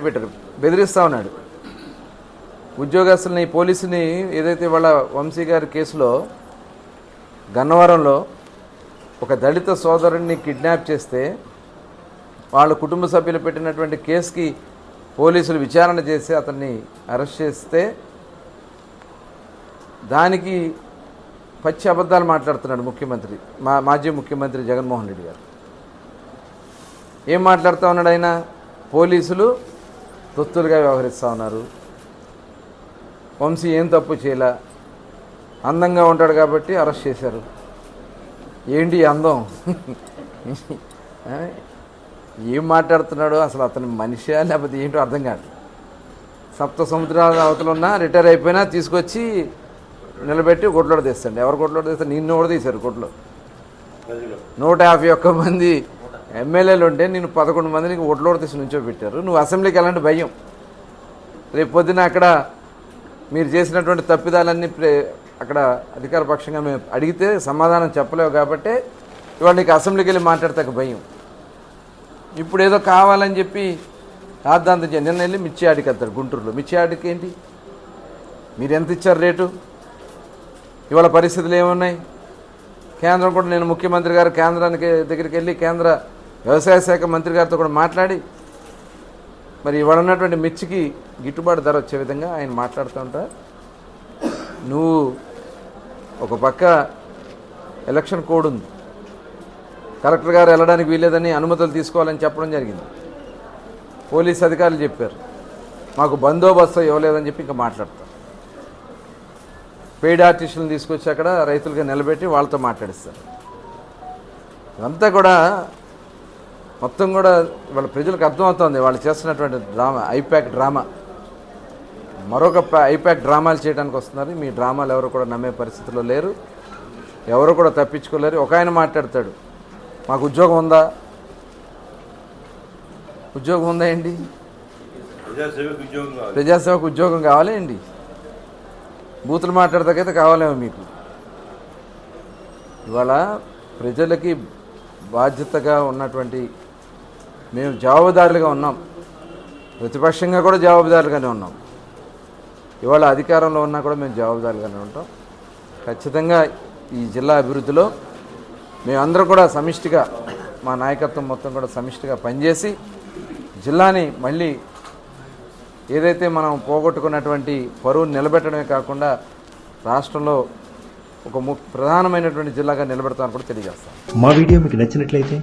పెట్టారు. బెదిరిస్తూ ఉన్నాడు. ఉద్యోగస్తుల్ని పోలీసుని ఏదైతే వాళ్ళ వంశీ గారి కేసులో గన్నవరంలో ఒక దళిత సోదరుడిని కిడ్నాప్ చేస్తే వాళ్ళ కుటుంబ సభ్యులు పెట్టినటువంటి కేసుకి పోలీసులు విచారణ చేసి అతన్ని అరెస్ట్ చేస్తే దానికి పచ్చి అబద్ధాలు మాట్లాడుతున్నాడు ముఖ్యమంత్రి మా మాజీ ముఖ్యమంత్రి జగన్మోహన్ రెడ్డి గారు. ఏం మాట్లాడుతూ ఉన్నాడు ఆయన? పోలీసులు తొత్తులుగా వ్యవహరిస్తూ ఉన్నారు. వంశీ ఏం తప్పు చేయలే? అందంగా ఉంటాడు కాబట్టి అరెస్ట్ చేశారు. ఏంటి అందం? ఏం మాట్లాడుతున్నాడో అసలు అతని మనిషా లేకపోతే ఏంటో అర్థం కాదు. సప్త సముద్రాల అవతలు ఉన్నా రిటైర్ అయిపోయినా తీసుకొచ్చి నిలబెట్టి కొట్లాడు తీస్తాడు. ఎవరు కొట్లాడు తీస్తారు? నిన్ను కూడా తీశారు? కొట్లో. నూట యాభై ఒక్క మంది ఎమ్మెల్యేలు ఉంటే నేను పదకొండు మందిని ఒడ్లోడు తీసి నుంచో పెట్టారు. నువ్వు అసెంబ్లీకి వెళ్ళంటే భయం. రేపు పొద్దున అక్కడ మీరు చేసినటువంటి తప్పిదాలన్నీ అక్కడ అధికార పక్షంగా మేము అడిగితే సమాధానం చెప్పలేవు కాబట్టి ఇవాళ నీకు అసెంబ్లీకి వెళ్ళి మాట్లాడతాక భయం. ఇప్పుడు ఏదో కావాలని చెప్పి రాద్దాంతం చే- నిన్న వెళ్ళి మిర్చి ఆడికి గుంటూరులో. మిర్చి ఆడికి ఏంటి? మీరు ఎంత ఇచ్చారు రేటు? ఇవాళ పరిస్థితులు ఏమున్నాయి? కేంద్రం కూడా నేను ముఖ్యమంత్రి గారు కేంద్రానికి దగ్గరికి వెళ్ళి కేంద్ర వ్యవసాయ శాఖ మంత్రి గారితో కూడా మాట్లాడి మరి ఇవాళ ఉన్నటువంటి మిర్చికి గిట్టుబాటు ధర వచ్చే విధంగా ఆయన మాట్లాడుతూ ఉంటారు. నువ్వు ఒక పక్క ఎలక్షన్ కోడ్ ఉంది కలెక్టర్ గారు వెళ్ళడానికి వీలేదని అనుమతులు తీసుకోవాలని చెప్పడం జరిగింది. పోలీస్ అధికారులు చెప్పారు మాకు బందోబస్తు ఇవ్వలేదని చెప్పి ఇంకా మాట్లాడతారు. పెయిడ్ ఆర్టిస్టులను తీసుకొచ్చి అక్కడ రైతులుగా నిలబెట్టి వాళ్ళతో మాట్లాడిస్తారు. ఇదంతా కూడా మొత్తం కూడా వాళ్ళ ప్రజలకు అర్థమవుతోంది. వాళ్ళు చేస్తున్నటువంటి డ్రామా ఐప్యాక్ డ్రామా. మరొక ఐప్యాక్ డ్రామాలు చేయడానికి వస్తున్నారు. మీ డ్రామాలు ఎవరు కూడా నమ్మే పరిస్థితిలో లేరు. ఎవరు కూడా తప్పించుకోలేరు. ఒక ఆయన మాట్లాడతాడు. మాకు ఉద్యోగం ఉందా? ఉద్యోగం ఉందా ఏంటి? ప్రజాసేవకు ఉద్యోగం కావాలి. ఏంటి? బూతులు మాట్లాడదాకైతే కావాలేమో మీకు. ఇవాళ ప్రజలకి బాధ్యతగా ఉన్నటువంటి మేము జవాబుదారులుగా ఉన్నాం. ప్రతిపక్షంగా కూడా జవాబుదారులుగానే ఉన్నాం. ఇవాళ అధికారంలో ఉన్నా కూడా మేము జవాబుదారులుగానే ఉంటాం. ఖచ్చితంగా ఈ జిల్లా అభివృద్ధిలో మేమందరూ కూడా సమిష్టిగా మా నాయకత్వం మొత్తం కూడా సమిష్టిగా పనిచేసి జిల్లాని మళ్ళీ ఏదైతే మనం పోగొట్టుకున్నటువంటి పరువును నిలబెట్టడమే కాకుండా రాష్ట్రంలో ఒక ము ప్రధానమైనటువంటి జిల్లాగా నిలబెడతామని కూడా తెలియజేస్తాం. మా వీడియో మీకు నచ్చినట్లయితే